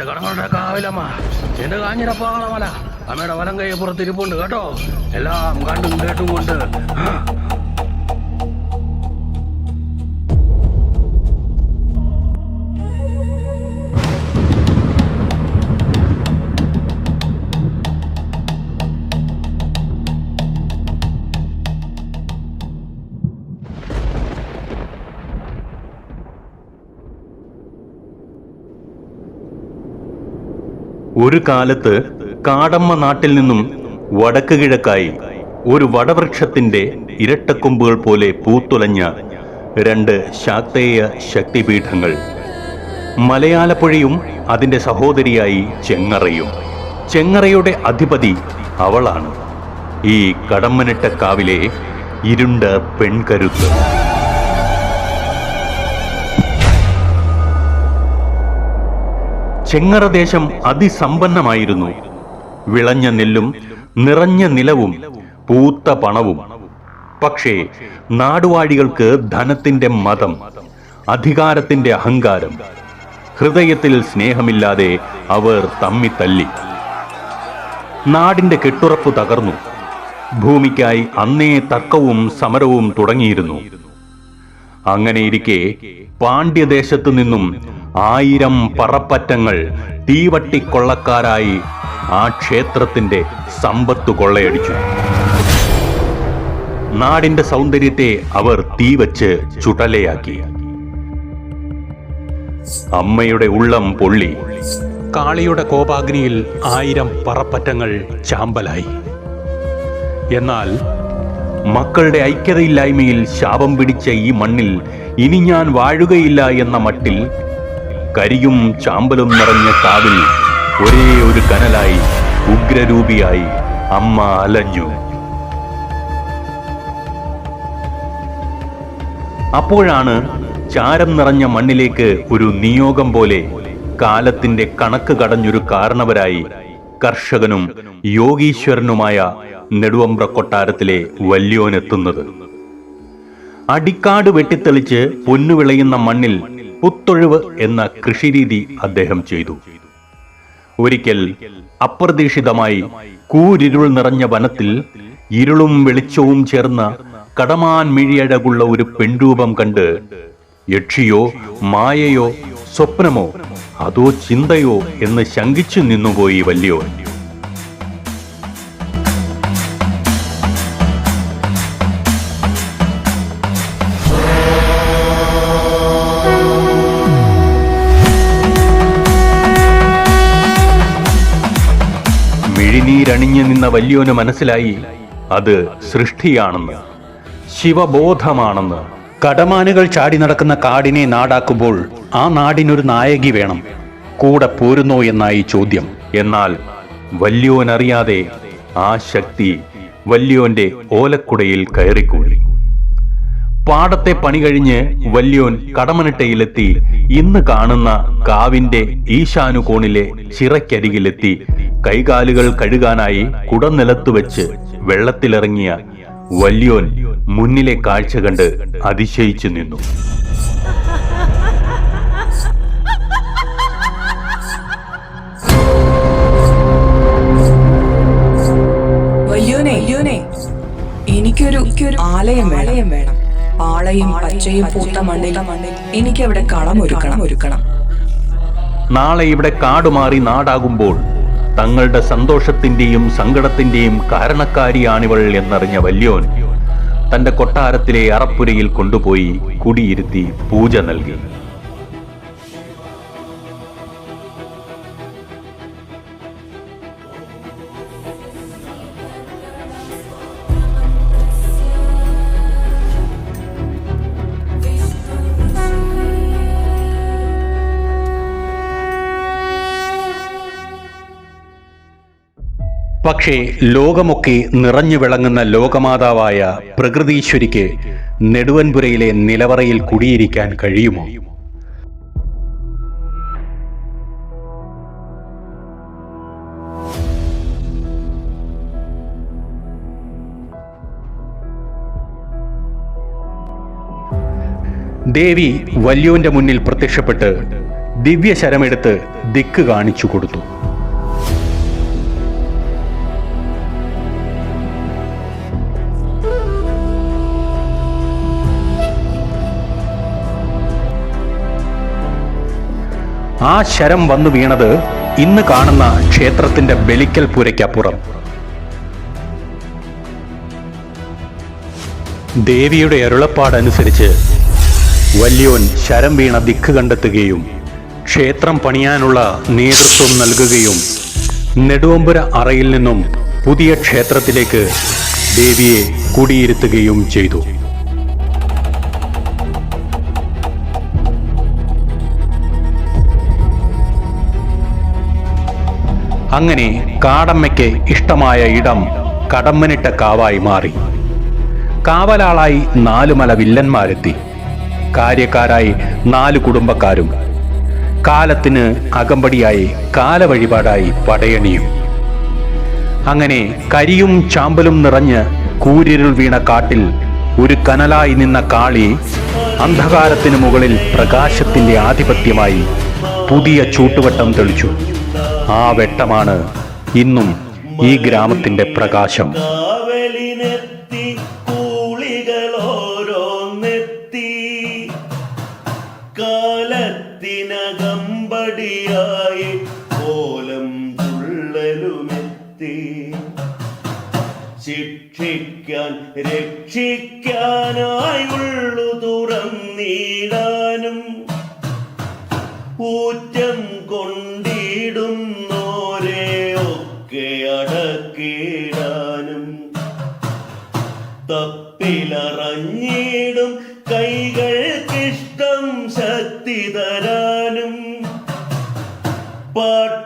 എന്റെ കടങ്ങളുടെ കാവിലമ്മ. എന്റെ കാഞ്ഞിരപ്പാളമല അമ്മയുടെ വലം കൈ പുറത്തിരിപ്പുണ്ട് കേട്ടോ. എല്ലാം കണ്ടും കേട്ടും കൊണ്ട്. ഒരു കാലത്ത് കാടമ്മ നാട്ടിൽ നിന്നും വടക്ക് കിഴക്കായി ഒരു വടവൃക്ഷത്തിന്റെ ഇരട്ടക്കൊമ്പുകൾ പോലെ പൂത്തുലഞ്ഞ രണ്ട് ശാക്തേയ ശക്തിപീഠങ്ങൾ. മലയാലപ്പുഴയും അതിന്റെ സഹോദരിയായി ചെങ്ങറയും. ചെങ്ങറയുടെ അധിപതി അവളാണ്. ഈ കടമ്മനിട്ട കാവിലെ ഇരുണ്ട പെൺകരുത്ത്. ചെങ്ങറ ദേശം അതിസമ്പന്നമായിരുന്നു. വിളഞ്ഞ നെല്ലും നിറഞ്ഞ നിലവും പൂത്ത പണവും. പക്ഷേ നാടുവാഴികൾക്ക് ധനത്തിന്റെ മതം അധികാരത്തിന്റെ അഹങ്കാരം ഹൃദയത്തിൽ സ്നേഹമില്ലാതെ അവർ തമ്മിത്തല്ലി നാടിന്റെ കെട്ടുറപ്പ് തകർന്നു. ഭൂമിക്കായി അന്നേ തർക്കവും സമരവും തുടങ്ങിയിരുന്നു. അങ്ങനെയിരിക്കെ പാണ്ഡ്യദേശത്തു നിന്നും ആയിരം പറപ്പറ്റങ്ങൾ തീവട്ടിക്കൊള്ളക്കാരായി ആ ക്ഷേത്രത്തിന്റെ സമ്പത്ത് കൊള്ളയടിച്ചു. നാടിന്റെ സൗന്ദര്യത്തെ അവർ തീവച്ച് ചുടലയാക്കി. അമ്മയുടെ ഉള്ളം പൊള്ളി. കാളിയുടെ കോപാഗ്നിയിൽ ആയിരം പറപ്പറ്റങ്ങൾ ചാമ്പലായി. എന്നാൽ മക്കളുടെ ഐക്യതയില്ലായ്മയിൽ ശാപം പിടിച്ച ഈ മണ്ണിൽ ഇനി ഞാൻ വാഴുകയില്ല എന്ന മട്ടിൽ കരിയും ചാമ്പലും നിറഞ്ഞ കാവിൽ ഒരേ ഒരു കനലായി ഉഗ്രരൂപിയായി അമ്മ അലഞ്ഞു. അപ്പോഴാണ് ചാരം നിറഞ്ഞ മണ്ണിലേക്ക് ഒരു നിയോഗം പോലെ കാലത്തിന്റെ കണക്ക് കടഞ്ഞൊരു കാരണവരായി കർഷകനും യോഗീശ്വരനുമായ നെടുവമ്പ്ര കൊട്ടാരത്തിലെ വല്യോനെത്തുന്നത് അടിക്കാട് വെട്ടിത്തെളിച്ച് പൊന്നുവിളയുന്ന മണ്ണിൽ പുത്തൊഴിവ് എന്ന കൃഷിരീതി അദ്ദേഹം ചെയ്തു. ഒരിക്കൽ അപ്രതീക്ഷിതമായി കൂരിരുൾ നിറഞ്ഞ വനത്തിൽ ഇരുളും വെളിച്ചവും ചേർന്ന കടമാൻ മിഴിയഴകുള്ള ഒരു പെൺരൂപം കണ്ട് യക്ഷിയോ മായയോ സ്വപ്നമോ അതോ ചിന്തയോ എന്ന് ശങ്കിച്ചു നിന്നുപോയി വല്യോൻ. മിഴിനീരണിഞ്ഞു നിന്ന വല്യോന് മനസ്സിലായി അത് സൃഷ്ടിയാണെന്ന് ശിവബോധമാണെന്ന്. കടമാനുകൾ ചാടി നടക്കുന്ന കാടിനെ നാടാക്കുമ്പോൾ ആ നാടിനൊരു നായകി വേണം. കൂടെ പോരുന്നോ എന്നായി ചോദ്യം. എന്നാൽ വല്യോനറിയാതെ ആ ശക്തി വല്യോന്റെ ഓലക്കുടയിൽ കയറിക്കൂടി. പാടത്തെ പണി കഴിഞ്ഞ് വല്യോൻ കടമനിട്ടയിലെത്തി ഇന്ന് കാണുന്ന കാവിന്റെ ഈശാനുകോണിലെ ചിറക്കരികിലെത്തി കൈകാലുകൾ കഴുകാനായി കുടനിലത്ത് വെച്ച് വെള്ളത്തിലിറങ്ങിയ വല്യോൻ മുന്നിലെ കാഴ്ച കണ്ട് അതിശയിച്ചു നിന്നു. എനിക്കൊരു ആലയം വേളയം വേണം. പാളയും പച്ചയും പൂത്ത മണ്ണിൽ എനിക്ക് അവിടെ കളം ഒരുക്കണം ഒരുക്കണം നാളെ ഇവിടെ കാടുമാറി നാടാകുമ്പോൾ തങ്ങളുടെ സന്തോഷത്തിന്റെയും സങ്കടത്തിന്റെയും കാരണക്കാരിയാണിവൾ എന്നറിഞ്ഞ വല്യോൻ തന്റെ കൊട്ടാരത്തിലെ അറപ്പുരയിൽ കൊണ്ടുപോയി കുടിയിരുത്തി പൂജ നൽകി. പക്ഷേ ലോകമൊക്കെ നിറഞ്ഞു വിളങ്ങുന്ന ലോകമാതാവായ പ്രകൃതീശ്വരിക്ക് നെടുവൻപുരയിലെ നിലവറയിൽ കുടിയിരിക്കാൻ കഴിയുമോ? ദേവി വല്യോന്റെ മുന്നിൽ പ്രത്യക്ഷപ്പെട്ട് ദിവ്യശരമെടുത്ത് ദിക്ക് കാണിച്ചു കൊടുത്തു. ആ ശരം വന്നു വീണത് ഇന്ന് കാണുന്ന ക്ഷേത്രത്തിന്റെ ബലിക്കൽ പുരയ്ക്കപ്പുറം. ദേവിയുടെ അരുളപ്പാടനുസരിച്ച് വല്യോൻ ശരം വീണ ദിക്ക് കണ്ടെത്തുകയും ക്ഷേത്രം പണിയാനുള്ള നേതൃത്വം നൽകുകയും നെടുവമ്പുര അറയിൽ നിന്നും പുതിയ ക്ഷേത്രത്തിലേക്ക് ദേവിയെ കുടിയിരുത്തുകയും ചെയ്തു. അങ്ങനെ കാടമ്മയ്ക്ക് ഇഷ്ടമായ ഇടം കടമ്മനിട്ട കാവായി മാറി. കാവലാളായി നാലുമല വില്ലന്മാരെത്തി. കാര്യക്കാരായി നാല് കുടുംബക്കാരും. കാലത്തിന് അകമ്പടിയായി കാലവഴിപാടായി പടയണിയും. അങ്ങനെ കരിയും ചാമ്പലും നിറഞ്ഞ് കൂരിരുൾ വീണ കാട്ടിൽ ഒരു കനലായി നിന്ന കാളി അന്ധകാരത്തിന് മുകളിൽ പ്രകാശത്തിന്റെ ആധിപത്യമായി പുതിയ ചൂട്ടുവട്ടം തെളിച്ചു. ആ വെട്ടമാണ് ഇന്നും ഈ ഗ്രാമത്തിന്റെ പ്രകാശം. കാലത്തിനകമ്പടിയായി കോലം തുള്ളലുമെത്തി. ശിക്ഷിക്കാൻ രക്ഷിക്കാനായുള്ളു തുറന്നിടാനും ഊറ്റം ഒക്കെ അടക്കിടാനും തപ്പിലറഞ്ഞിടും കൈകൾക്കിഷ്ടം ശക്തി തരാനും പാട്ടിനു